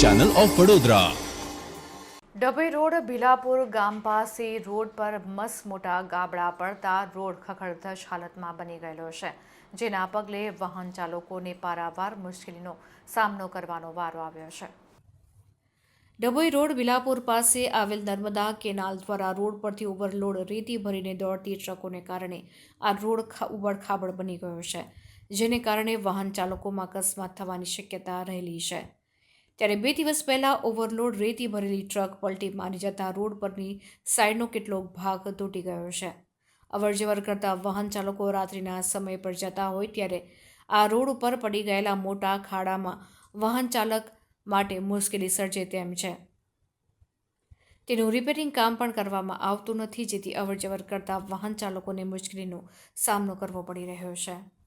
Channel of Vadodara Dabhoi road Bhilapur ગામ પાસે road પર મસ મોટા ગાબડા પડતા રોડ ખખડધજ હાલતમાં બની ગયેલો છે. જેના પગલે વાહન ચાલકોને પારાવાર મુશ્કેલીનો સામનો કરવાનો વારો આવ્યો છે. ડભોઈ રોડ બિલાપુર પાસે આવેલ નર્મદા કેનાલ દ્વારા રોડ પરથી ઓવરલોડ રેતી ભરીને દોડતી ટ્રકોને કારણે આ રોડ ઉબડખાબડ બની ગયો છે. જેને કારણે વાહન ચાલકોમાં અકસ્માત થવાની શક્યતા રહેલી છે. ત્યારે બે દિવસ પહેલાં ઓવરલોડ રેતી ભરેલી ટ્રક પલટી મારી જતા રોડ પરની સાઈડનો કેટલોક ભાગ તૂટી ગયો છે. અવરજવર કરતા વાહન ચાલકો રાત્રિના સમય પર જતા હોય ત્યારે આ રોડ ઉપર પડી ગયેલા મોટા ખાડામાં વાહન ચાલક માટે મુશ્કેલી સર્જે તેમ છે. તેનું રિપેરિંગ કામ પણ કરવામાં આવતું નથી, જેથી અવરજવર કરતા વાહન ચાલકોને મુશ્કેલીનો સામનો કરવો પડી રહ્યો છે.